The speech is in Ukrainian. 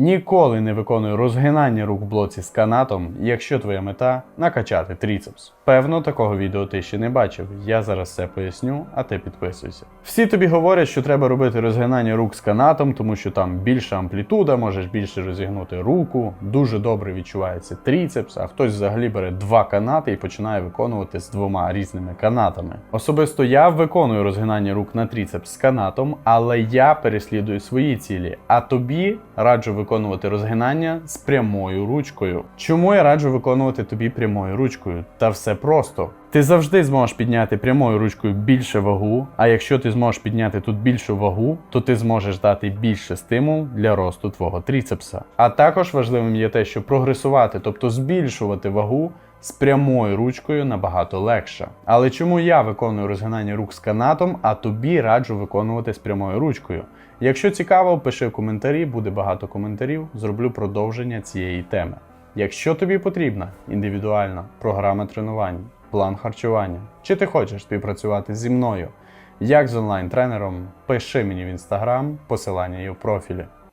Ніколи не виконуй розгинання рук в блоці з канатом, якщо твоя мета накачати тріцепс. Певно, такого відео ти ще не бачив. Я зараз все поясню, а ти підписуйся. Всі тобі говорять, що треба робити розгинання рук з канатом, тому що там більша амплітуда, можеш більше розігнути руку, дуже добре відчувається тріцепс, а хтось взагалі бере два канати і починає виконувати з двома різними канатами. Особисто я виконую розгинання рук на тріцепс з канатом, але я переслідую свої цілі. А тобі раджу виконувати розгинання з прямою ручкою. Чому я раджу виконувати тобі прямою ручкою? Та все просто. Ти завжди зможеш підняти прямою ручкою більше вагу, а якщо ти зможеш підняти тут більшу вагу, то ти зможеш дати більше стимул для росту твого тріцепса. А також важливим є те, що прогресувати, тобто збільшувати вагу з прямою ручкою набагато легше. Але чому я виконую розгинання рук з канатом, а тобі раджу виконувати з прямою ручкою? Якщо цікаво, пиши в коментарі, буде багато коментарів, зроблю продовження цієї теми. Якщо тобі потрібна індивідуальна програма тренувань, план харчування, чи ти хочеш співпрацювати зі мною як з онлайн-тренером, пиши мені в інстаграм, посилання є в профілі.